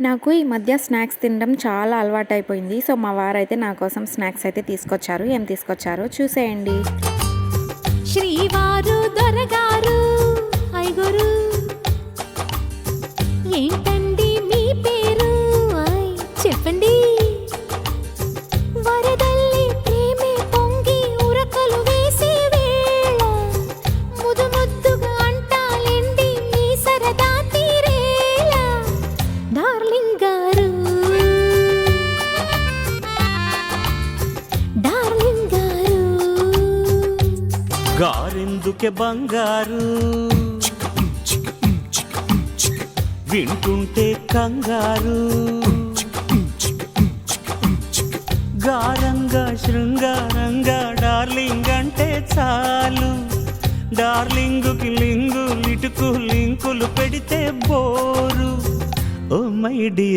నాకు ఈ మధ్య స్నాక్స్ తినడం చాలా అలవాటైపోయింది. సో మా వారైతే నా కోసం స్నాక్స్ అయితే తీసుకొచ్చారు. ఏం తీసుకొచ్చారో చూసేయండి. శ్రీవారు దొరగారు ఐగురు. ఏంటండి గారెందుకే బంగారు? వింటుంటే కంగారు. గారంగా శృంగారంగా డార్లింగ్ అంటే చాలు. డార్లింగుకి లింగు లిటుకు లింకులు పెడితే బోరు. Oh my dear